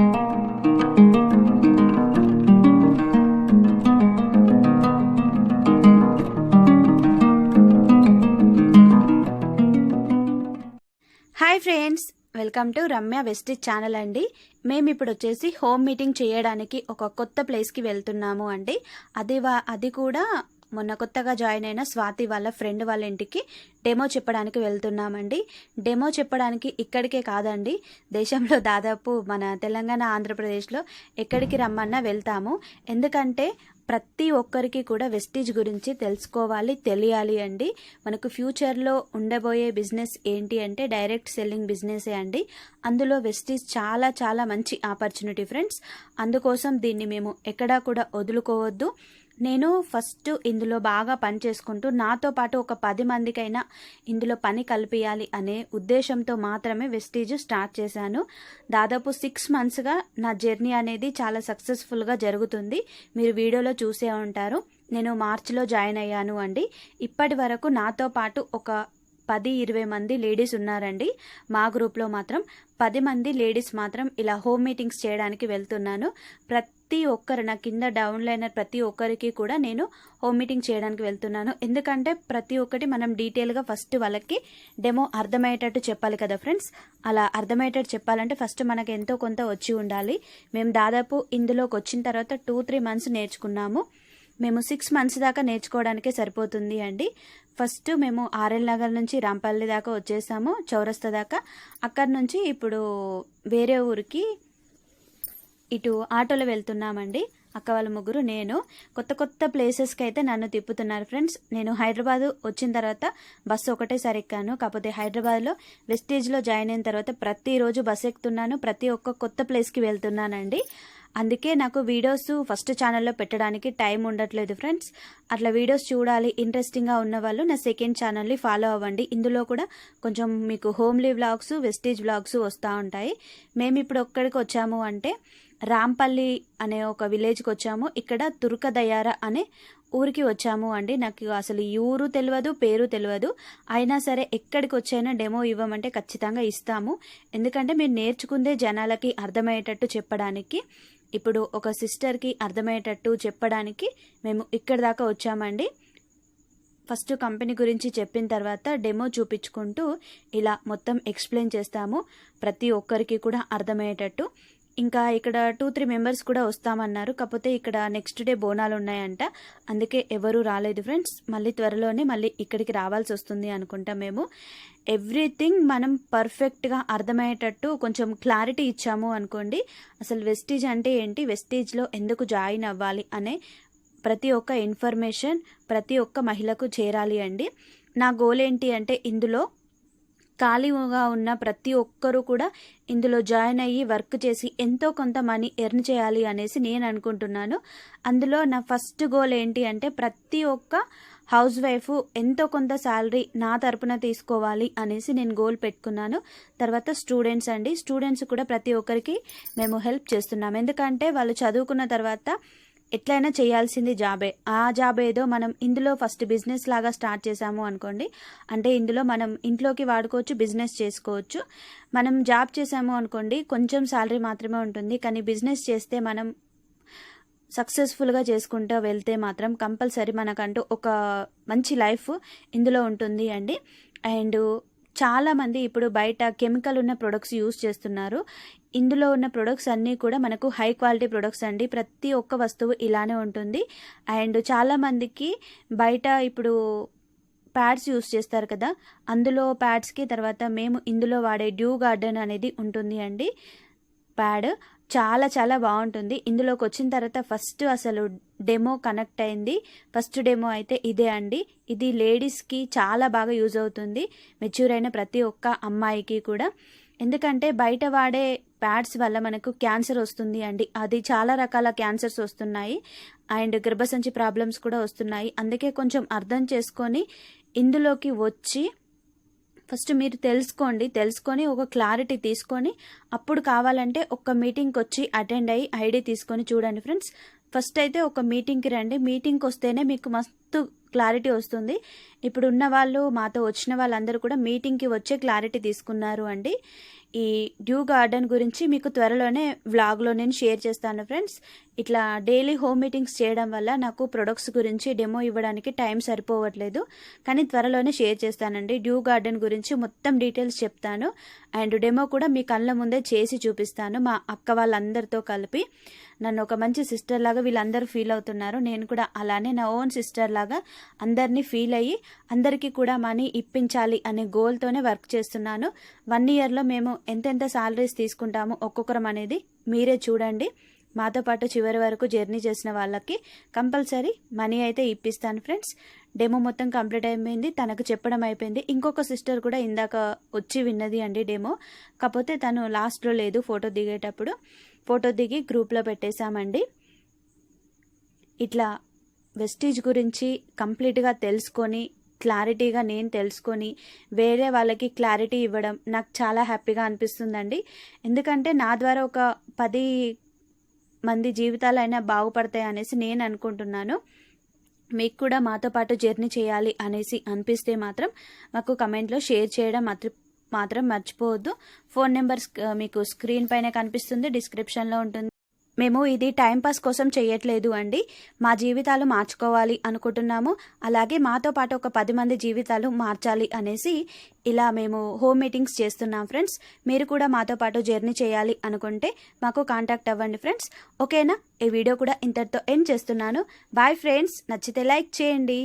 Hi friends welcome to Ramya Vestige channel అండి. మేము ఇప్పుడు వచ్చేసి హోమ్ మీటింగ్ చేయడానికి ఒక కొత్త ప్లేస్కి వెళ్తున్నాము అండి. అది వా- అది కూడా మొన్న కొత్తగా జాయిన్ అయిన స్వాతి వాళ్ళ ఫ్రెండ్ వాళ్ళ ఇంటికి డెమో చెప్పడానికి వెళ్తున్నామండి. డెమో చెప్పడానికి ఇక్కడికే కాదండి. దేశంలో దాదాపు మన తెలంగాణ ఆంధ్రప్రదేశ్లో ఎక్కడికి రమ్మన్నా వెళ్తాము. ఎందుకంటే ప్రతి ఒక్కరికి కూడా వెస్టీజ్ గురించి తెలుసుకోవాలి తెలియాలి అండి. మనకు ఫ్యూచర్లో ఉండబోయే బిజినెస్ ఏంటి అంటే డైరెక్ట్ సెల్లింగ్ బిజినెసే అండి. అందులో వెస్టీజ్ చాలా చాలా మంచి ఆపర్చునిటీ ఫ్రెండ్స్. అందుకోసం దీన్ని మేము ఎక్కడా కూడా వదులుకోవద్దు. నేను ఫస్ట్ ఇందులో బాగా పని చేసుకుంటూ నాతో పాటు ఒక పది మందికైనా ఇందులో పని కల్పించాలి అనే ఉద్దేశంతో మాత్రమే వెస్టీజ్ స్టార్ట్ చేశాను. దాదాపు సిక్స్ మంత్స్గా నా జర్నీ అనేది చాలా సక్సెస్ఫుల్గా జరుగుతుంది. మీరు వీడియోలో చూసే ఉంటారు. నేను మార్చిలో జాయిన్ అయ్యాను అండి. ఇప్పటి వరకు నాతో పాటు ఒక పది ఇరవై మంది లేడీస్ ఉన్నారండి. మా గ్రూప్లో మాత్రం పది మంది లేడీస్ మాత్రం ఇలా హోమ్ మీటింగ్స్ చేయడానికి వెళ్తున్నాను. ప్రతి ఒక్కరు నా కింద డౌన్లైనర్ ప్రతి ఒక్కరికి కూడా నేను హోమ్ మీటింగ్ చేయడానికి వెళ్తున్నాను. ఎందుకంటే ప్రతి ఒక్కటి మనం డీటెయిల్గా ఫస్ట్ వాళ్ళకి డెమో అర్థమయ్యేటట్టు చెప్పాలి కదా ఫ్రెండ్స్ అలా అర్థమయ్యేటట్టు చెప్పాలంటే ఫస్ట్ మనకు ఎంతో కొంత వచ్చి ఉండాలి. మేము దాదాపు ఇందులోకి వచ్చిన తర్వాత టూ త్రీ మంత్స్ నేర్చుకున్నాము. మేము సిక్స్ మంత్స్ దాకా నేర్చుకోవడానికే సరిపోతుంది అండి. ఫస్ట్ మేము ఆర్ఎల్ నగర్ నుంచి రాంపల్లి దాకా వచ్చేసాము చౌరస్తా దాకా. అక్కడి నుంచి ఇప్పుడు వేరే ఊరికి ఇటు ఆటోలో వెళ్తున్నామండి. అక్క వాళ్ళ ముగ్గురు నేను. కొత్త కొత్త ప్లేసెస్కి అయితే నన్ను తిప్పుతున్నారు ఫ్రెండ్స్. నేను హైదరాబాద్ వచ్చిన తర్వాత బస్సు ఒకటేసారి ఎక్కాను. కాకపోతే హైదరాబాద్లో వెస్టేజ్లో జాయిన్ అయిన తర్వాత ప్రతిరోజు బస్సు ఎక్కుతున్నాను. ప్రతి ఒక్క కొత్త ప్లేస్కి వెళ్తున్నానండి. అందుకే నాకు వీడియోస్ ఫస్ట్ ఛానల్లో పెట్టడానికి టైం ఉండట్లేదు ఫ్రెండ్స్. అట్లా వీడియోస్ చూడాలి ఇంట్రెస్టింగ్గా ఉన్న వాళ్ళు నా సెకండ్ ఛానల్ని ఫాలో అవ్వండి. ఇందులో కూడా కొంచెం మీకు హోమ్లీ వ్లాగ్స్ వెస్టేజ్ వ్లాగ్స్ వస్తూ ఉంటాయి. మేము ఇప్పుడు ఒక్కడికి వచ్చాము అంటే రాంపల్లి అనే ఒక విలేజ్కి వచ్చాము. ఇక్కడ తుర్కదయార అనే ఊరికి వచ్చాము అండి. నాకు అసలు ఈ ఊరు తెలియదు పేరు తెలియదు అయినా సరే ఎక్కడికి వచ్చైనా డెమో ఇవ్వమంటే ఖచ్చితంగా ఇస్తాము. ఎందుకంటే మీరు నేర్చుకుందే జనాలకి అర్థమయ్యేటట్టు చెప్పడానికి. ఇప్పుడు ఒక సిస్టర్కి అర్థమయ్యేటట్టు చెప్పడానికి మేము ఇక్కడి దాకా వచ్చామండి. ఫస్ట్ కంపెనీ గురించి చెప్పిన తర్వాత డెమో చూపించుకుంటూ ఇలా మొత్తం ఎక్స్ప్లెయిన్ చేస్తాము. ప్రతి ఒక్కరికి కూడా అర్థమయ్యేటట్టు. ఇంకా ఇక్కడ టూ త్రీ మెంబర్స్ కూడా వస్తామన్నారు. కాకపోతే ఇక్కడ నెక్స్ట్ డే బోనాలు ఉన్నాయంట. అందుకే ఎవరు రాలేదు ఫ్రెండ్స్. మళ్ళీ త్వరలోనే మళ్ళీ ఇక్కడికి రావాల్సి వస్తుంది అనుకుంటా మేము. ఎవ్రీథింగ్ మనం పర్ఫెక్ట్గా అర్థమయ్యేటట్టు కొంచెం క్లారిటీ ఇచ్చాము అనుకోండి. అసలు వెస్టీజ్ అంటే ఏంటి? వెస్టీజ్లో ఎందుకు జాయిన్ అవ్వాలి అనే ప్రతి ఒక్క ఇన్ఫర్మేషన్ ప్రతి ఒక్క మహిళకు చేరాలి అండి. నా గోల్ ఏంటి అంటే ఇందులో ఖాళీగా ఉన్న ప్రతి ఒక్కరూ కూడా ఇందులో జాయిన్ అయ్యి వర్క్ చేసి ఎంతో కొంత మనీ ఎర్న్ చేయాలి అనేసి నేను అనుకుంటున్నాను. అందులో నా ఫస్ట్ గోల్ ఏంటి అంటే ప్రతి ఒక్క హౌస్ వైఫ్ ఎంతో కొంత శాలరీ నా తరపున తీసుకోవాలి అనేసి నేను గోల్ పెట్టుకున్నాను. తర్వాత స్టూడెంట్స్ అండి. స్టూడెంట్స్ కూడా ప్రతి ఒక్కరికి మేము హెల్ప్ చేస్తున్నాం. ఎందుకంటే వాళ్ళు చదువుకున్న తర్వాత ఎట్లయినా చేయాల్సింది జాబే. ఆ జాబ్ ఏదో మనం ఇందులో ఫస్ట్ బిజినెస్ లాగా స్టార్ట్ చేసాము అనుకోండి. అంటే ఇందులో మనం ఇంట్లోకి వాడుకోవచ్చు బిజినెస్ చేసుకోవచ్చు. మనం జాబ్ చేసాము అనుకోండి కొంచెం శాలరీ మాత్రమే ఉంటుంది. కానీ బిజినెస్ చేస్తే మనం సక్సెస్ఫుల్గా చేసుకుంటూ వెళ్తే మాత్రం కంపల్సరీ మనకంటూ ఒక మంచి లైఫ్ ఇందులో ఉంటుంది అండి. అండ్ చాలామంది ఇప్పుడు బయట కెమికల్ ఉన్న ప్రొడక్ట్స్ యూస్ చేస్తున్నారు. ఇందులో ఉన్న ప్రొడక్ట్స్ అన్నీ కూడా మనకు హై క్వాలిటీ ప్రొడక్ట్స్ అండి. ప్రతి ఒక్క వస్తువు ఇలానే ఉంటుంది. అండ్ చాలామందికి బయట ఇప్పుడు ప్యాడ్స్ యూస్ చేస్తారు కదా. అందులో ప్యాడ్స్కి తర్వాత మేము ఇందులో వాడే డ్యూ గార్డెన్ అనేది ఉంటుంది అండి. ప్యాడ్. చాలా చాలా బాగుంటుంది. ఇందులోకి వచ్చిన తర్వాత ఫస్ట్ అసలు డెమో కనెక్ట్ అయింది. ఫస్ట్ డెమో అయితే ఇదే అండి. ఇది లేడీస్కి చాలా బాగా యూజ్ అవుతుంది. మెచ్యూర్ అయిన ప్రతి ఒక్క అమ్మాయికి కూడా. ఎందుకంటే బయట వాడే ప్యాడ్స్ వల్ల మనకు క్యాన్సర్ వస్తుంది అండి. అది చాలా రకాల క్యాన్సర్స్ వస్తున్నాయి. అండ్ గర్భసంచి ప్రాబ్లమ్స్ కూడా వస్తున్నాయి. అందుకే కొంచెం అర్థం చేసుకొని ఇందులోకి వచ్చి ఫస్ట్ మీరు తెలుసుకోండి తెలుసుకొని ఒక క్లారిటీ తీసుకొని అప్పుడు కావాలంటే ఒక మీటింగ్కి వచ్చి అటెండ్ అయ్యి ఐడి తీసుకొని చూడండి ఫ్రెండ్స్. ఫస్ట్ అయితే ఒక మీటింగ్కి రండి. మీటింగ్కి వస్తేనే మీకు మస్తు క్లారిటీ వస్తుంది. ఇప్పుడు ఉన్న వాళ్ళు మాతో వచ్చిన వాళ్ళందరూ కూడా మీటింగ్కి వచ్చే క్లారిటీ తీసుకున్నారు అండి. ఈ డ్యూ గార్డెన్ గురించి మీకు త్వరలోనే వ్లాగ్లో నేను షేర్ చేస్తాను ఫ్రెండ్స్. ఇట్లా డైలీ హోమ్ మీటింగ్స్ చేయడం వల్ల నాకు ప్రొడక్ట్స్ గురించి డెమో ఇవ్వడానికి టైం సరిపోవట్లేదు. కానీ త్వరలోనే షేర్ చేస్తానండి. డ్యూ గార్డెన్ గురించి మొత్తం డీటెయిల్స్ చెప్తాను. అండ్ డెమో కూడా మీ కళ్ళ ముందే చేసి చూపిస్తాను మా అక్క వాళ్ళందరితో కలిపి. నన్ను ఒక మంచి సిస్టర్ లాగా వీళ్ళందరూ ఫీల్ అవుతున్నారు. నేను కూడా అలానే నా ఓన్ సిస్టర్ లాగా అందరినీ ఫీల్ అయ్యి అందరికీ కూడా మనీ ఇప్పించాలి అనే గోల్తోనే వర్క్ చేస్తున్నాను. వన్ ఇయర్లో మేము ఎంతెంత సాలరీస్ తీసుకుంటాము ఒక్కొక్కరం అనేది మీరే చూడండి. మాతో పాటు చివరి వరకు జర్నీ చేసిన వాళ్ళకి కంపల్సరీ మనీ అయితే ఇప్పిస్తాను ఫ్రెండ్స్ డెమో మొత్తం కంప్లీట్ అయిపోయింది తనకు చెప్పడం అయిపోయింది. ఇంకొక సిస్టర్ కూడా ఇందాక వచ్చి విన్నది అండి డెమో కాకపోతే తను లాస్ట్లో లేదు ఫోటో దిగేటప్పుడు. ఫోటో దిగి గ్రూప్లో పెట్టేశామండి. ఇట్లా వెస్టీజ్ గురించి కంప్లీట్గా తెలుసుకొని క్లారిటీగా నేను తెలుసుకొని వేరే వాళ్ళకి క్లారిటీ ఇవ్వడం నాకు చాలా హ్యాపీగా అనిపిస్తుందండి. ఎందుకంటే నా ద్వారా ఒక పది మంది జీవితాలైనా బాగుపడతాయి అనేసి నేను అనుకుంటున్నాను. మీకు కూడా మాతో పాటు జర్నీ చేయాలి అనేసి అనిపిస్తే మాత్రం మాకు కమెంట్లో షేర్ చేయడం మాత్రం మాత్రం మర్చిపోవద్దు. ఫోన్ నెంబర్ మీకు స్క్రీన్ పైన కనిపిస్తుంది డిస్క్రిప్షన్లో ఉంటుంది. మేము ఇది టైంపాస్ కోసం చేయట్లేదు అండి. మా జీవితాలు మార్చుకోవాలి అనుకుంటున్నాము. అలాగే మాతో పాటు ఒక పది మంది జీవితాలు మార్చాలి అనేసి ఇలా మేము హోమ్ మీటింగ్స్ చేస్తున్నాం ఫ్రెండ్స్. మీరు కూడా మాతో పాటు జర్నీ చేయాలి అనుకుంటే మాకు కాంటాక్ట్ అవ్వండి ఫ్రెండ్స్. ఓకేనా? ఈ వీడియో కూడా ఇంతటితో ఎండ్ చేస్తున్నాను. Bye friends. నచ్చితే లైక్ చేయండి.